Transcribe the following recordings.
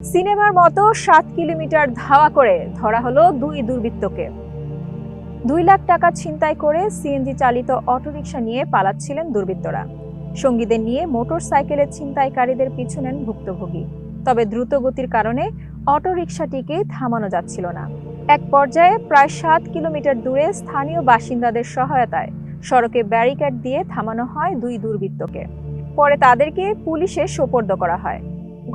সিনেমার মতো সাত কিলোমিটার ধাওয়া করে ধরা হলো দুই দুর্বৃত্তকে। দুই লাখ টাকা ছিনতাই করে সিএনজি চালিত অটোরিকশা নিয়ে পালাচ্ছিলেন দুর্বৃত্তরা। সঙ্গীদের নিয়ে মোটর সাইকেলে ছিনতাইকারীদের পিছু নেন ভুক্তভোগী। তবে দ্রুত গতির কারণে অটোরিকশাটিকে থামানো যাচ্ছিল না। এক পর্যায়ে প্রায় সাত কিলোমিটার দূরে স্থানীয় বাসিন্দাদের সহায়তায় সড়কে ব্যারিকেড দিয়ে থামানো হয় দুই দুর্বৃত্তকে। পরে তাদেরকে পুলিশে সোপর্দ করা হয়।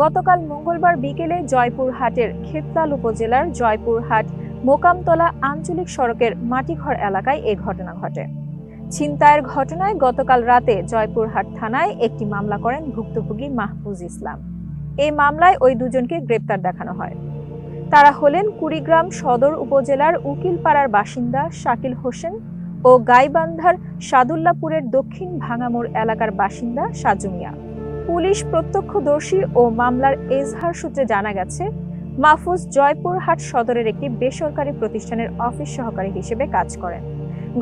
গতকাল মঙ্গলবার বিকেলে জয়পুরহাটের খেতলাল উপজেলার জয়পুরহাট মোকামতলা আঞ্চলিক সড়কের মাটিঘর এলাকায় এ ঘটনা ঘটে। ছিনতাইয়ের ঘটনায় গতকাল রাতে জয়পুরহাট থানায় একটি মামলা করেন ভুক্তভোগী মাহফুজ ইসলাম। এই মামলায় ওই দুজনকে গ্রেপ্তার দেখানো হয়। তারা হলেন কুড়িগ্রাম সদর উপজেলার উকিলপাড়ার বাসিন্দা শাকিল হোসেন ও গাইবান্ধার সাদুল্লাপুরের দক্ষিণ ভাঙামোড় এলাকার বাসিন্দা সাজু মিয়া। পুলিশ প্রত্যক্ষদর্শী ও মামলার এজহার সূত্রে জানা গেছে, মাহফুজ জয়পুরহাট সদরের একটি বেসরকারি প্রতিষ্ঠানের অফিস সহকারী হিসেবে কাজ করেন।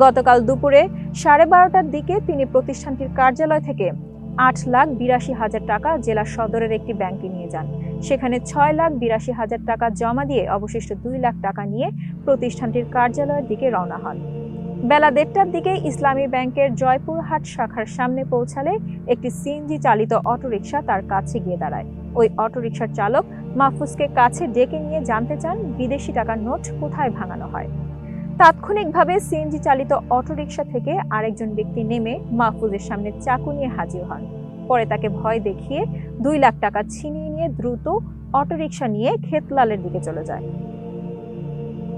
গতকাল দুপুরে সাড়ে বারোটার দিকে তিনি প্রতিষ্ঠানটির কার্যালয় থেকে আট লাখ বিরাশি হাজার টাকা জেলা সদরের একটি ব্যাংকে নিয়ে যান। সেখানে ছয় লাখ বিরাশি হাজার টাকা জমা দিয়ে অবশিষ্ট দুই লাখ টাকা নিয়ে প্রতিষ্ঠানটির কার্যালয়ের দিকে রওনা হন। বেলা দেড়টার দিকে ইসলামী ব্যাংকের জয়পুরহাট শাখার সামনে পৌঁছালে একটি সিএনজি চালিত অটোরিকশা তার কাছে গিয়ে দাঁড়ায়। ওই অটোরিকশার চালক মাহফুজকে কাছে ডেকে নিয়ে জানতে চান বিদেশি টাকার নোট কোথায় ভাঙানো হয়। তাৎক্ষণিকভাবে সিএনজি চালিত অটোরিকশা থেকে আরেকজন ব্যক্তি নেমে মাহফুজের সামনে চাকু নিয়ে হাজির হন। পরে তাকে ভয় দেখিয়ে দুই লাখ টাকা ছিনিয়ে নিয়ে দ্রুত অটোরিকশা নিয়ে খেতলালের দিকে চলে যায়।